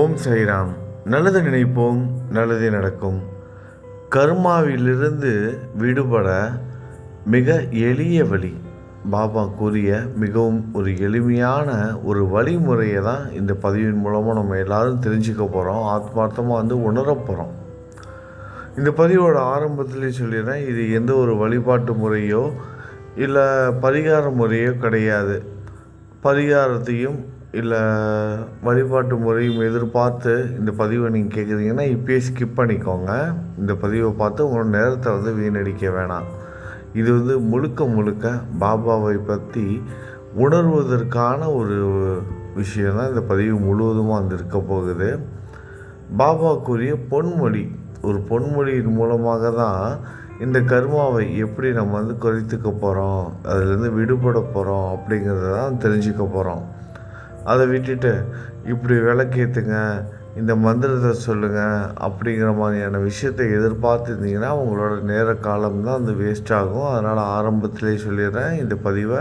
ஓம் சைராம் நல்லது நினைப்போம் நல்லதே நடக்கும். கர்மாவிலிருந்து விடுபட மிக எளிய வழி. பாபா கூறிய மிகவும் ஒரு எளிமையான ஒரு வழிமுறையை தான் இந்த பதிவின் மூலமாக நம்ம எல்லாரும் தெரிஞ்சுக்க போகிறோம் ஆத்மார்த்தமாக வந்து உணர போகிறோம் இந்த பதிவோட ஆரம்பத்திலே சொல்லிடுறேன் இது எந்த ஒரு வழிபாட்டு முறையோ இல்லை பரிகார முறையோ கிடையாது. பரிகாரத்தையும் இல்லை வழிபாட்டு முறையும் எதிர்பார்த்து இந்த பதிவை நீங்கள் கேட்குறீங்கன்னா இப்பயே ஸ்கிப் பண்ணிக்கோங்க. இந்த பதிவை பார்த்து உங்களோட நேரத்தை வந்து வீணடிக்க வேணாம். இது வந்து முழுக்க முழுக்க பாபாவை பற்றி உணர்வதற்கான ஒரு விஷயம் தான் இந்த பதிவு முழுவதுமாக வந்து இருக்க போகுது. பாபாவுக்குரிய பொன்மொழி ஒரு பொன்மொழியின் மூலமாக தான் இந்த கர்மாவை எப்படி நம்ம வந்து குறைத்துக்க போகிறோம் அதுலேருந்து விடுபட போகிறோம் அப்படிங்கிறத தான் தெரிஞ்சுக்க போகிறோம் அதை விட்டுட்டு இப்படி விளக்கேற்றுங்க இந்த மந்திரத்தை சொல்லுங்கள் அப்படிங்கிற மாதிரியான விஷயத்தை எதிர்பார்த்துருந்தீங்கன்னா உங்களோட நேர காலம் தான் வந்து வேஸ்ட் ஆகும். அதனால் ஆரம்பத்திலே சொல்லிடுறேன். இந்த பதிவை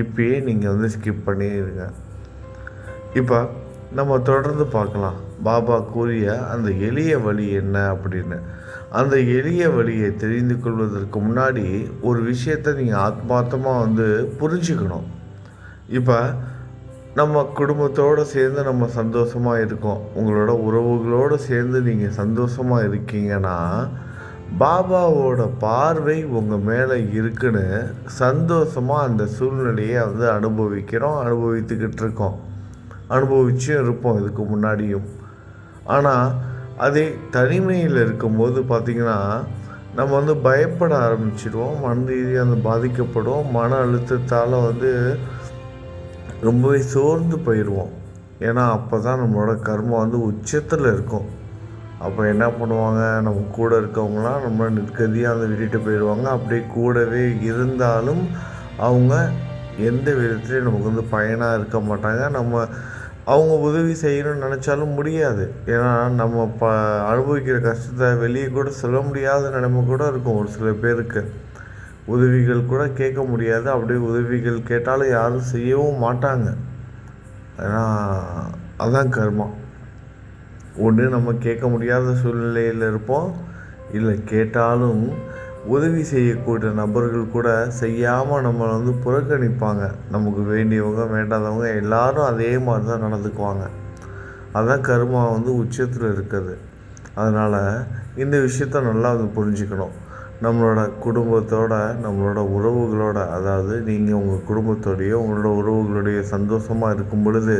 இப்பயே நீங்கள் வந்து ஸ்கிப் பண்ணிடுங்க. இப்போ நம்ம தொடர்ந்து பார்க்கலாம். பாபா கூறிய அந்த எளிய வழி என்ன அப்படின்னு. அந்த எளிய வழியை தெரிந்து கொள்வதற்கு முன்னாடி ஒரு விஷயத்தை நீங்கள் ஆத்மார்த்தமாக வந்து புரிஞ்சுக்கணும். இப்போ நம்ம குடும்பத்தோடு சேர்ந்து நம்ம சந்தோஷமாக இருக்கோம். உங்களோட உறவுகளோடு சேர்ந்து நீங்கள் சந்தோஷமாக இருக்கீங்கன்னா பாபாவோட பார்வை உங்கள் மேலே இருக்குன்னு சந்தோஷமாக அந்த சூழ்நிலையை வந்து அனுபவிக்கிறோம் அனுபவித்துக்கிட்டு இருக்கோம். அனுபவிச்சும் இருப்போம் இதுக்கு முன்னாடியும். ஆனால் அதே தனிமையில் இருக்கும்போது பார்த்திங்கன்னா நம்ம வந்து பயப்பட ஆரம்பிச்சிடுவோம். மன ரீதியாக வந்து பாதிக்கப்படுவோம். மன அழுத்தத்தால் வந்து ரொம்பவே சோர்ந்து போயிடுவோம் ஏன்னா அப்போ தான் நம்மளோட கர்மம் வந்து உச்சத்தில் இருக்கும். அப்போ என்ன பண்ணுவாங்க? நம்ம கூட இருக்கவங்களாம் நம்ம நிற்கதியாக வந்து விட்டுட்டு போயிடுவாங்க அப்படியே கூடவே இருந்தாலும் அவங்க எந்த விதத்துலையும் நமக்கு வந்து பயனாக இருக்க மாட்டாங்க. நம்ம அவங்க உதவி செய்யணும்னு நினச்சாலும் முடியாது. ஏன்னா நம்ம ப அனுபவிக்கிற கஷ்டத்தை வெளியே கூட சொல்ல முடியாத நிலைமை கூட இருக்கும் ஒரு சில பேருக்கு. உதவிகள் கூட கேட்க முடியாது. அப்படியே உதவிகள் கேட்டாலும் யாரும் செய்யவும் மாட்டாங்க. ஏன்னா அதுதான் கர்மா. ஒன்று நம்ம கேட்க முடியாத சூழ்நிலையில் இருப்போம். இல்லை கேட்டாலும் உதவி செய்யக்கூடிய நபர்கள் கூட செய்யாமல் நம்மளை வந்து புறக்கணிப்பாங்க. நமக்கு வேண்டியவங்க வேண்டாதவங்க எல்லாரும் அதே மாதிரி தான் நடந்துக்குவாங்க. அதுதான் கர்மா வந்து உச்சத்தில் இருக்குது. அதனால் இந்த விஷயத்த நல்லா வந்து புரிஞ்சுக்கணும். நம்மளோட குடும்பத்தோட நம்மளோட உறவுகளோட அதாவது நீங்கள் உங்கள் குடும்பத்தோடையோ உங்களோட உறவுகளுடைய சந்தோஷமாக இருக்கும் பொழுது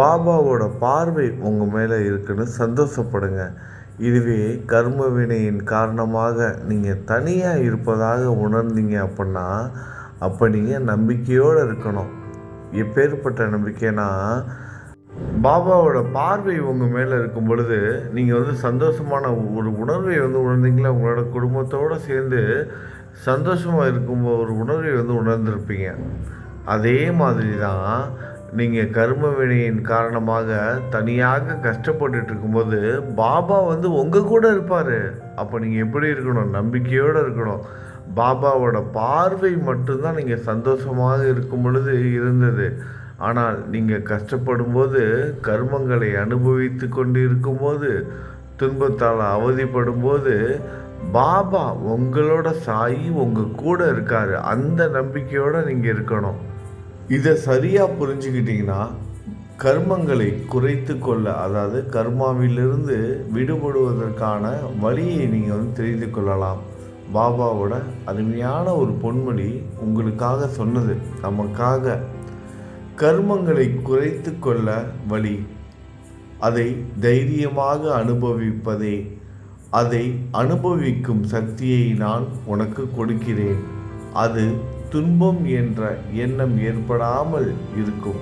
பாபாவோட பார்வை உங்கள் மேலே இருக்குன்னு சந்தோஷப்படுங்க. இதுவே கர்ம வினையின் காரணமாக நீங்கள் தனியாக இருப்பதாக உணர்ந்தீங்க அப்படின்னா அப்போ நீங்கள் நம்பிக்கையோடு இருக்கணும். எப்பேற்பட்ட நம்பிக்கைனா பாபாவோட பார்வை உங்கள் மேலே இருக்கும் பொழுது நீங்கள் வந்து சந்தோஷமான ஒரு உணர்வை வந்து உணர்ந்தீங்களா? உங்களோட குடும்பத்தோடு சேர்ந்து சந்தோஷமாக இருக்கும் ஒரு உணர்வை வந்து உணர்ந்திருப்பீங்க. அதே மாதிரி தான் நீங்கள் கரும வினையின் காரணமாக தனியாக கஷ்டப்பட்டுட்டு இருக்கும்போது பாபா வந்து உங்கள் கூட இருப்பார். அப்போ நீங்கள் எப்படி இருக்கணும்? நம்பிக்கையோடு இருக்கணும். பாபாவோட பார்வை மட்டும்தான் நீங்கள் சந்தோஷமாக இருக்கும் பொழுது இருந்தது. ஆனால் நீங்கள் கஷ்டப்படும் போது கர்மங்களை அனுபவித்து கொண்டு இருக்கும்போது துன்பத்தால் அவதிப்படும் போது பாபா உங்களோட சாயி உங்கள் கூட இருக்கார். அந்த நம்பிக்கையோடு நீங்கள் இருக்கணும். இதை சரியாக புரிஞ்சுக்கிட்டிங்கன்னா கர்மங்களை குறைத்து கொள்ள அதாவது கர்மாவிலிருந்து விடுபடுவதற்கான வழியை நீங்கள் வந்து தெரிந்து கொள்ளலாம். பாபாவோட அருமையான ஒரு பொன்மொழி உங்களுக்காக சொன்னது. நமக்காக. கர்மங்களை குறைத்து கொள்ள வழி. அதை தைரியமாக அனுபவிப்பதே. அதை அனுபவிக்கும் சக்தியை நான் உனக்கு கொடுக்கிறேன். அது துன்பம் என்ற எண்ணம் ஏற்படாமல் இருக்கும்.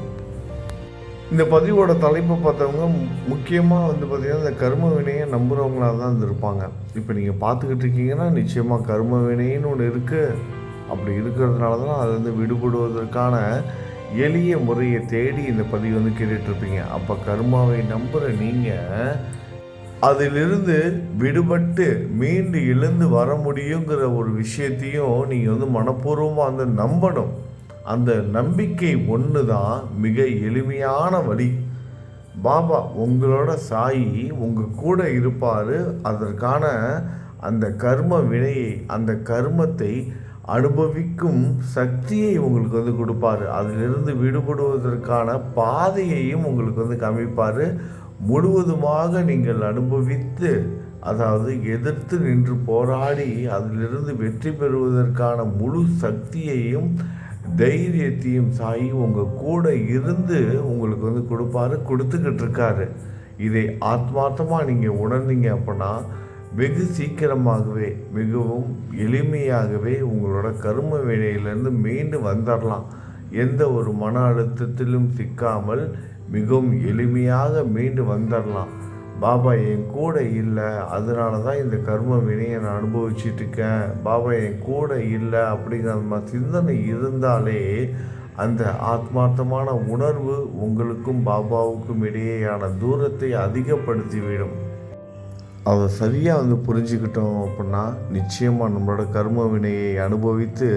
இந்த பதிவோட தலைப்பை பார்த்தவங்க முக்கியமாக வந்து பார்த்திங்கன்னா இந்த கர்ம வினையை நம்புகிறவங்களாக தான் இருந்திருப்பாங்க. இப்போ நீங்கள் பார்த்துக்கிட்டு இருக்கீங்கன்னா நிச்சயமாக கர்ம வினைன்னு ஒன்று இருக்குது அப்படி இருக்கிறதுனால தான் அதுலேருந்து விடுபடுவதற்கான எளிய முறையை தேடி இந்த பதிவு வந்து கேட்டுட்ருப்பீங்க. அப்போ கர்மாவை நம்புகிற நீங்கள் அதிலிருந்து விடுபட்டு மீண்டு எழுந்து வர முடியுங்கிற ஒரு விஷயத்தையும் நீங்கள் வந்து மனப்பூர்வமாக வந்து நம்பணும். அந்த நம்பிக்கை ஒன்று தான் மிக எளிமையான வழி. பாபா உங்களோட சாயி உங்கள் கூட இருப்பார். அதற்கான அந்த கர்ம வினையை அந்த கர்மத்தை அனுபவிக்கும் சக்தியை உங்களுக்கு வந்து கொடுப்பாரு. அதிலிருந்து விடுபடுவதற்கான பாதையையும் உங்களுக்கு வந்து காமிப்பார். முழுவதுமாக நீங்கள் அனுபவித்து அதாவது எதிர்த்து நின்று போராடி அதிலிருந்து வெற்றி பெறுவதற்கான முழு சக்தியையும் தைரியத்தையும் சாயி உங்கள் கூட இருந்து உங்களுக்கு வந்து கொடுப்பாரு கொடுத்துக்கிட்டு இருக்காரு. இதை ஆத்மார்த்தமாக நீங்கள் உணர்ந்தீங்க அப்படின்னா வெகு சீக்கிரமாகவே மிகவும் எளிமையாகவே உங்களோட கரும வேலையிலேருந்து மீண்டு வந்துடலாம் எந்த ஒரு மன அழுத்தத்திலும் சிக்காமல் மிகவும் எளிமையாக மீண்டு வந்துடலாம் பாபா என் கூட இல்லை அதனால தான் இந்த கர்ம வினையை நான் அனுபவிச்சிட்ருக்கேன் பாபா என் கூட இல்லை அப்படிங்கிற மாதிரி சிந்தனை இருந்தாலே அந்த ஆத்மார்த்தமான உணர்வு உங்களுக்கும் பாபாவுக்கும் இடையேயான தூரத்தை அதிகப்படுத்திவிடும். அதை சரியாக வந்து புரிஞ்சுக்கிட்டோம் அப்படின்னா நிச்சயமாக நம்மளோட கர்ம வினையை அனுபவித்து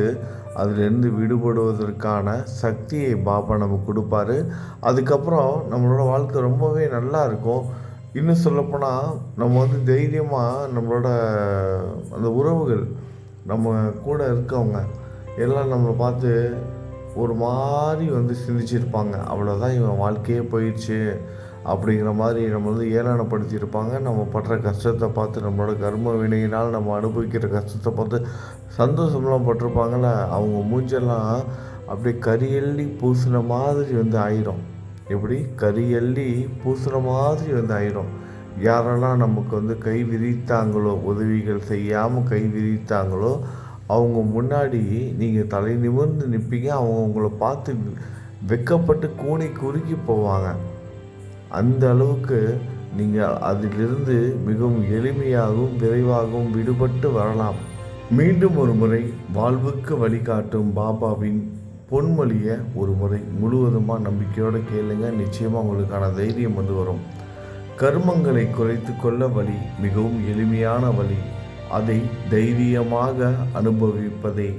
அதிலிருந்து விடுபடுவதற்கான சக்தியை பாபா நமக்கு கொடுப்பாரு. அதுக்கப்புறம் நம்மளோட வாழ்க்கை ரொம்பவே நல்லா இருக்கும். இன்னும் சொல்லப்போனால் நம்ம வந்து தைரியமாக நம்மளோட அந்த உறவுகள் நம்ம கூட இருக்கவங்க எல்லாம் நம்மளை பார்த்து ஒரு மாதிரி வந்து சிந்திச்சிருப்பாங்க. அவ்வளோதான் இவன் வாழ்க்கையே போயிடுச்சு. அப்படிங்கிற மாதிரி நம்ம வந்து ஏளனப்படுத்தியிருப்பாங்க. நம்ம படுற கஷ்டத்தை பார்த்து நம்மளோட கர்ம வினையினால் நம்ம அனுபவிக்கிற கஷ்டத்தை பார்த்து சந்தோஷம்லாம் பட்டிருப்பாங்கள்ல அவங்க மூஞ்செல்லாம் அப்படியே கரியள்ளி பூசின மாதிரி வந்து ஆயிரும். எப்படி? கரியள்ளி பூசுகிற மாதிரி வந்து ஆயிரும். யாரெல்லாம் நமக்கு வந்து கை விரித்தாங்களோ உதவிகள் செய்யாமல் கை விரித்தாங்களோ அவங்க முன்னாடி நீங்கள் தலை நிமிர்ந்து நிற்பீங்க அவங்க உங்களை பார்த்து வெக்கப்பட்டு கூணி குறுக்கி போவாங்க. அந்த அளவுக்கு நீங்கள் அதிலிருந்து மிகவும் எளிமையாகவும் விரைவாகவும் விடுபட்டு வரலாம். மீண்டும் ஒரு முறை வாழ்வுக்கு வழிகாட்டும் பாபாவின் பொன்மொழியை ஒரு முறை முழுவதுமாக நம்பிக்கையோடு கேளுங்க. நிச்சயமாக உங்களுக்கான தைரியம் வந்து வரும். கர்மங்களை குறைத்து கொள்ள வழி மிகவும் எளிமையான வழி. அதை தைரியமாக அனுபவிப்பதே.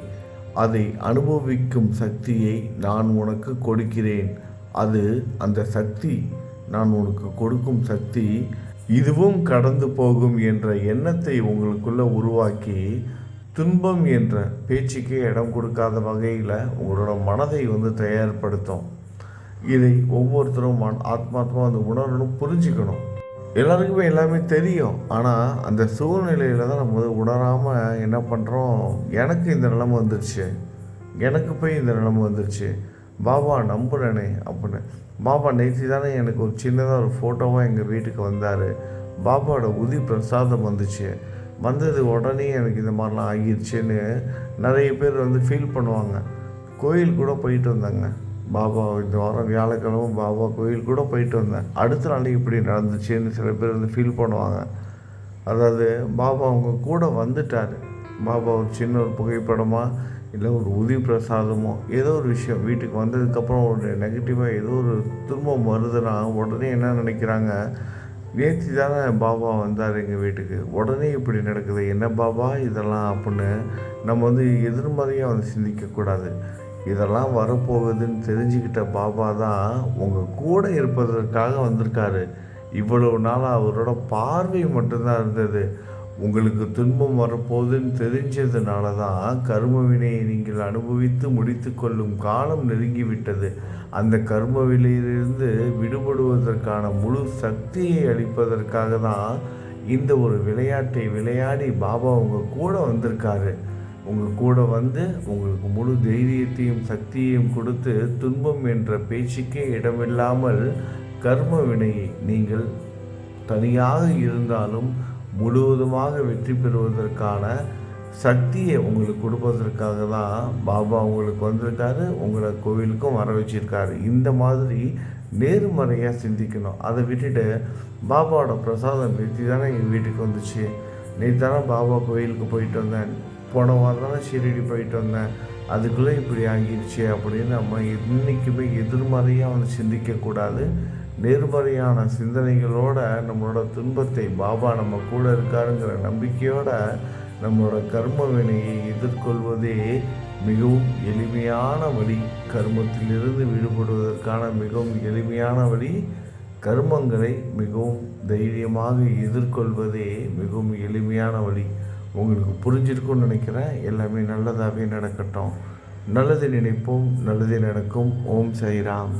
அதை அனுபவிக்கும் சக்தியை நான் உனக்கு கொடுக்கிறேன். அது அந்த சக்தி நான் உனக்கு கொடுக்கும் சக்தி இதுவும் கடந்து போகும் என்ற எண்ணத்தை உங்களுக்குள்ளே உருவாக்கி துன்பம் என்ற பேச்சுக்கே இடம் கொடுக்காத வகையில் உங்களோட மனதை வந்து தயார்படுத்தும். இதை ஒவ்வொருத்தரும் மன் ஆத்மாத்மா அந்த உணரணும் புரிஞ்சுக்கணும். எல்லாருக்குமே எல்லாமே தெரியும். ஆனால் அந்த சூழ்நிலையில் தான் நம்ம வந்து உணராமல் என்ன பண்ணுறோம் எனக்கு இந்த நிலைமை வந்துருச்சு. எனக்கு போய் இந்த நிலைமை வந்துருச்சு. பாபா நம்புகிறனே அப்படின்னு. பாபா நேற்று தானே எனக்கு ஒரு சின்னதாக ஒரு ஃபோட்டோவாக எங்கள் வீட்டுக்கு வந்தார். பாபாவோட உதி பிரசாதம் வந்துச்சு. வந்தது உடனே எனக்கு இந்த மாதிரிலாம் ஆகிடுச்சுன்னு நிறைய பேர் வந்து ஃபீல் பண்ணுவாங்க. கோயில் கூட போயிட்டு வந்தாங்க. பாபா இந்த வாரம் வியாழக்கிழமை பாபா கோயில் கூட போயிட்டு வந்தேன். அடுத்த நாளைக்கு இப்படி நடந்துச்சுன்னு சில பேர் வந்து ஃபீல் பண்ணுவாங்க. அதாவது பாபா அவங்க கூட வந்துட்டார். பாபா ஒரு சின்ன ஒரு புகைப்படமாக இல்லை ஒரு உதவி பிரசாதமோ ஏதோ ஒரு விஷயம் வீட்டுக்கு வந்ததுக்கப்புறம் ஒரு நெகட்டிவாக ஏதோ ஒரு துன்பம் வருதுன்னா உடனே என்ன நினைக்கிறாங்க? நேற்று தானே பாபா வந்தார் எங்கள் வீட்டுக்கு. உடனே இப்படி நடக்குது. என்ன பாபா இதெல்லாம் அப்படின்னு நம்ம வந்து எதிர்மறையாக வந்து சிந்திக்கக்கூடாது. இதெல்லாம் வரப்போகுதுன்னு தெரிஞ்சுக்கிட்ட பாபா தான் உங்கள் கூட இருப்பதற்காக வந்திருக்காரு. இவ்வளவு நாளாக அவரோட பார்வை மட்டும்தான் இருந்தது. உங்களுக்கு துன்பம் வரப்போதுன்னு தெரிஞ்சதுனால தான் கர்ம வினையை நீங்கள் அனுபவித்து முடித்து கொள்ளும் காலம் நெருங்கிவிட்டது. அந்த கர்ம விலையிலிருந்து விடுபடுவதற்கான முழு சக்தியை அளிப்பதற்காக தான் இந்த ஒரு விளையாட்டை விளையாடி பாபா உங்கள் கூட வந்திருக்காரு. உங்கள் கூட வந்து உங்களுக்கு முழு தைரியத்தையும் சக்தியையும் கொடுத்து துன்பம் என்ற பேச்சுக்கே இடமில்லாமல் கர்ம வினையை நீங்கள் தனியாக இருந்தாலும் முழுவதுமாக வெற்றி பெறுவதற்கான சக்தியை உங்களுக்கு கொடுப்பதற்காக தான் பாபா உங்களுக்கு வந்திருக்காரு உங்களை கோவிலுக்கும் வர வச்சிருக்காரு. இந்த மாதிரி நேர்மறையாக சிந்திக்கணும். அதை விட்டுட்டு பாபாவோட பிரசாதம் நேற்று தானே எங்கள் வீட்டுக்கு வந்துச்சு. நேற்று தானே பாபா கோயிலுக்கு போயிட்டு வந்தேன். போன வாரம் தானே ஷீரடி போயிட்டு வந்தேன். அதுக்குள்ளே இப்படி ஆகிடுச்சு அப்படின்னு நம்ம என்றைக்குமே எதிர்மறையாக வந்து சிந்திக்கக்கூடாது நேர்மறையான சிந்தனைகளோட நம்மளோட துன்பத்தை பாபா நம்ம கூட இருக்காருங்கிற நம்பிக்கையோட நம்மளோட கர்ம வினையை எதிர்கொள்வதே மிகவும் எளிமையான வழி. கர்மத்திலிருந்து விடுபடுவதற்கான மிகவும் எளிமையான வழி. கர்மங்களை மிகவும் தைரியமாக எதிர்கொள்வதே மிகவும் எளிமையான வழி. உங்களுக்கு புரிஞ்சிருக்கும்னு நினைக்கிறேன். எல்லாமே நல்லதாகவே நடக்கட்டும். நல்லது நினைப்போம் நல்லது நடக்கும். ஓம் சைராம்